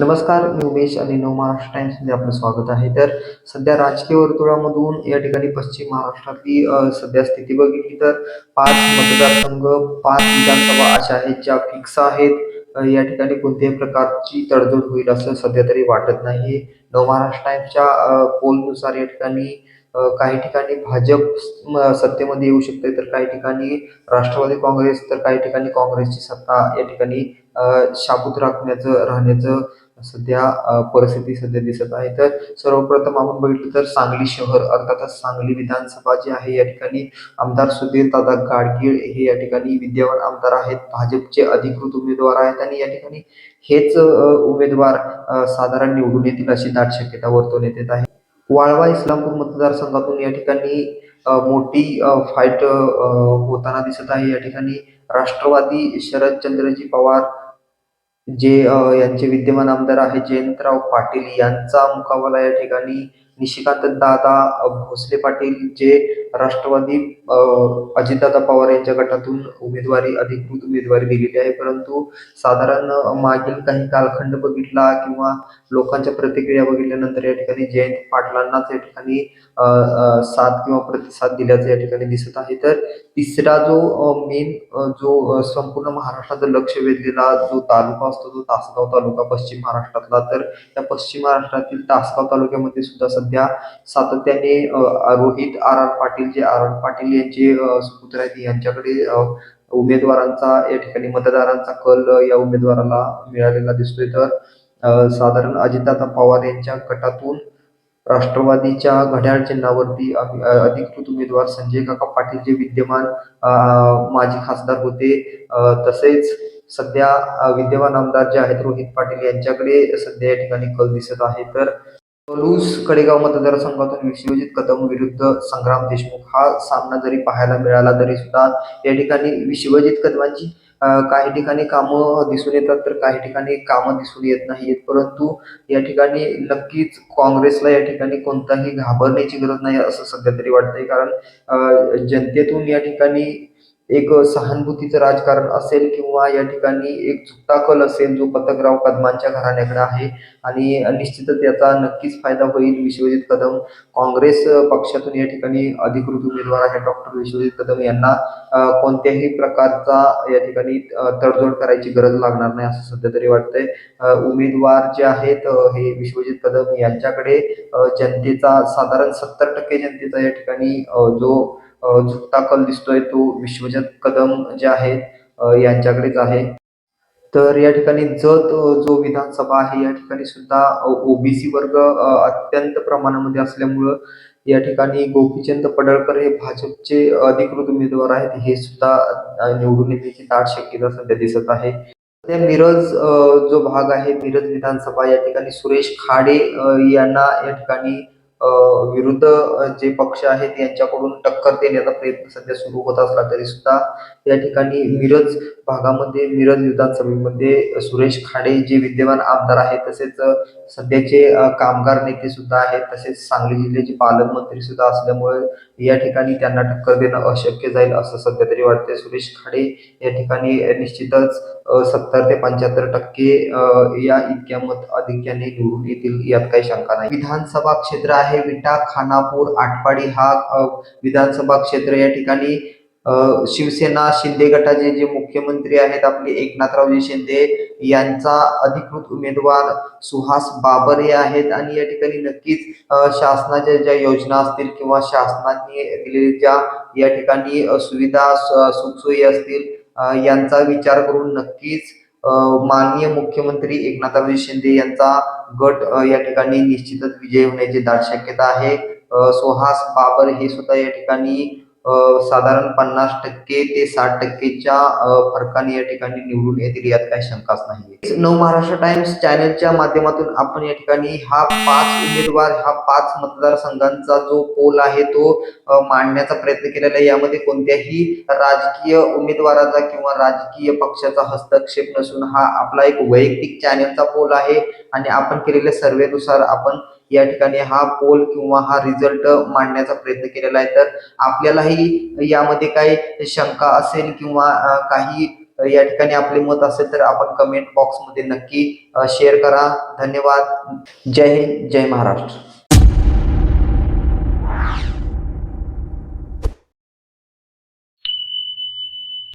नमस्कार मी उमेश आणि नव महाराष्ट्र टाइम्समध्ये आपलं स्वागत आहे. तर सध्या राजकीय वर्तुळामधून या ठिकाणी पश्चिम महाराष्ट्रातली सध्या स्थिती बघितली तर पाच मतदारसंघ पाच विधानसभा अशा आहेत ज्या फिक्स आहेत. या ठिकाणी कोणत्याही प्रकारची तडजोड होईल असं सध्या तरी वाटत नाही नव महाराष्ट्र टाइम्सच्या पोलनुसार या ठिकाणी काही ठिकाणी भाजप सत्तेमध्ये येऊ शकते तर काही ठिकाणी राष्ट्रवादी काँग्रेस तर काही ठिकाणी काँग्रेसची सत्ता या ठिकाणी शाबूत राखण्याचं राहण्याचं सध्या परिस्थिती सध्या दिसत आहे. तर सर्वप्रथम आपण बघितलं तर सांगली शहर अर्थातच सांगली विधानसभा जी आहे या ठिकाणी आमदार सुधीर दादा गाडगीळ हे या ठिकाणी विद्यमान आमदार आहेत. भाजपचे अधिकृत उमेदवार आहेत आणि या ठिकाणी हेच उमेदवार साधारण निवडून येतील अशी दाट शक्यता वर्तवण्यात येत आहे. वाळवा इस्लामपूर मतदारसंघातून या ठिकाणी मोठी फाईट होताना दिसत आहे. या ठिकाणी राष्ट्रवादी शरदचंद्रजी पवार जे यांचे विद्यमान आमदार आहेत जयंतराव पाटील यांचा मुकाबला या ठिकाणी निशिकांत दादा भोसले पाटील जे राष्ट्रवादी अजितदादा पवार यांच्या गटातून उमेदवारी अधिकृत उमेदवारी दिलेली आहे. परंतु साधारण मागील काही कालखंड बघितला किंवा लोकांच्या प्रतिक्रिया बघितल्यानंतर या ठिकाणी जयंत पाटलांनाच या ठिकाणी साथ किंवा प्रतिसाद दिल्याचं या ठिकाणी दिसत आहे. तर तिसरा जो मेन जो संपूर्ण महाराष्ट्राचं लक्ष वेधलेला जो तालुका असतो तो तासगाव तालुका पश्चिम महाराष्ट्रातला. तर त्या पश्चिम महाराष्ट्रातील तासगाव तालुक्यामध्ये सुद्धा सध्या सातत्याने रोहित आर आर पाटील जे आर पाटील यांचे सुपुत्र आहेत यांच्याकडे उमेदवारांचा या ठिकाणी मतदारांचा कल या उमेदवाराला मिळालेला दिसतोय. तर साधारण अजितदादा पवार यांच्या गटातून राष्ट्रवादीच्या घड्याळ चिन्हावरती अधिकृत उमेदवार संजय काका पाटील जे विद्यमान माजी खासदार होते. तसेच सध्या विद्यमान आमदार जे आहेत रोहित पाटील यांच्याकडे सध्या या ठिकाणी कल दिसत आहे. तर लूज कडेगाव मतदारसंघातून विश्वजित कदम विरुद्ध संग्राम देशमुख हा सामना जरी पाहायला मिळाला तरी सुद्धा या ठिकाणी विश्वजित कदमांची काही ठिकाणी कामं दिसून येतात तर काही ठिकाणी कामं दिसून येत नाहीत परंतु या ठिकाणी नक्कीच काँग्रेसला या ठिकाणी कोणताही घाबरण्याची गरज नाही असं सध्या तरी वाटतंय. कारण जनतेतून या ठिकाणी एक सहानुभूतीचं राजकारण असेल किंवा या ठिकाणी एक झुकता कल असेल जो पतंगराव कदमांच्या घराण्याकडे आहे आणि निश्चितच याचा नक्कीच फायदा होईल. विश्वजित कदम काँग्रेस पक्षातून या ठिकाणी अधिकृत उमेदवार आहे. डॉक्टर विश्वजित कदम यांना कोणत्याही प्रकारचा या ठिकाणी तडजोड करायची गरज लागणार नाही असं सध्या तरी वाटतंय. उमेदवार जे आहेत हे विश्वजित कदम यांच्याकडे जनतेचा साधारण सत्तर टक्के जनतेचा या ठिकाणी जो अ, झुकता कल दिसतोय तो विश्वजित कदम जे आहेत यांच्याकडेच आहे. तर या ठिकाणी जत जो विधानसभा आहे या ठिकाणी सुद्धा ओबीसी वर्ग अत्यंत प्रमाणामध्ये असल्यामुळं या ठिकाणी गोपीचंद पडळकर हे भाजपचे अधिकृत उमेदवार आहेत. हे सुद्धा निवडून येण्याची दाट शक्यता सध्या दिसत आहे. त्या मिरज जो भाग आहे मिरज विधानसभा या ठिकाणी सुरेश खाडे यांना या ठिकाणी विरुद्ध जे पक्ष आहेत यांच्याकडून टक्कर देण्याचा प्रयत्न सध्या सुरू होत असला तरी सुद्धा या ठिकाणी मिरज भागामध्ये मिरज विधानसभेमध्ये सुरेश खाडे जे विद्यमान आमदार आहेत तसेच सध्याचे कामगार नेते सुद्धा आहेत तसेच सांगली जिल्ह्याचे पालकमंत्री सुद्धा असल्यामुळे या ठिकाणी त्यांना टक्कर देणं अशक्य जाईल असं सध्या तरी वाटतंय. सुरेश खाडे या ठिकाणी निश्चितच सत्तर ते पंच्याहत्तर टक्के या इतक्या मत अधिक्याने निवडून येतील यात काही शंका नाही. विधानसभा क्षेत्र आहे विटा खानापूर आटपाडी हा विधानसभा क्षेत्र या ठिकाणी शिवसेना शिंदे गटाचे जे मुख्यमंत्री आहेत आपले एकनाथरावजी शिंदे यांचा अधिकृत उमेदवार सुहास बाबर हे आहेत. आणि या ठिकाणी नक्कीच शासनाच्या ज्या योजना असतील किंवा शासनाने दिलेल्या ज्या या ठिकाणी सुविधा सुखसोयी असतील यांचा विचार करून नक्कीच माननीय मुख्यमंत्री एकनाथरावजी शिंदे यांचा गट या ठिकाणी निश्चितच विजय होण्याची दाट शक्यता आहे. सुहास बाबर हे सुद्धा या ठिकाणी साधारण पन्नास टक्के ते साठ टक्केच्या फरकाने या ठिकाणी निवडून येतील यात काही शंकाच नाही नव महाराष्ट्र टाइम्स चॅनलच्या माध्यमातून आपण या ठिकाणी हा पाच उमेदवार हा पाच मतदारसंघांचा जो पोल आहे तो मांडण्याचा प्रयत्न केलेला आहे. यामध्ये कोणत्याही राजकीय उमेदवाराचा किंवा राजकीय पक्षाचा हस्तक्षेप नसून हा आपला एक वैयक्तिक चॅनेलचा पोल आहे आणि आपण केलेल्या सर्वेनुसार आपण या ठिकाणी हा पोल किंवा हा रिझल्ट मांडण्याचा प्रयत्न केलेला आहे. तर आपल्यालाही यामध्ये काही शंका असेल किंवा काही या ठिकाणी आपले मत असेल तर आपण कमेंट बॉक्समध्ये नक्की शेअर करा. धन्यवाद. जय हिंद जय महाराष्ट्र.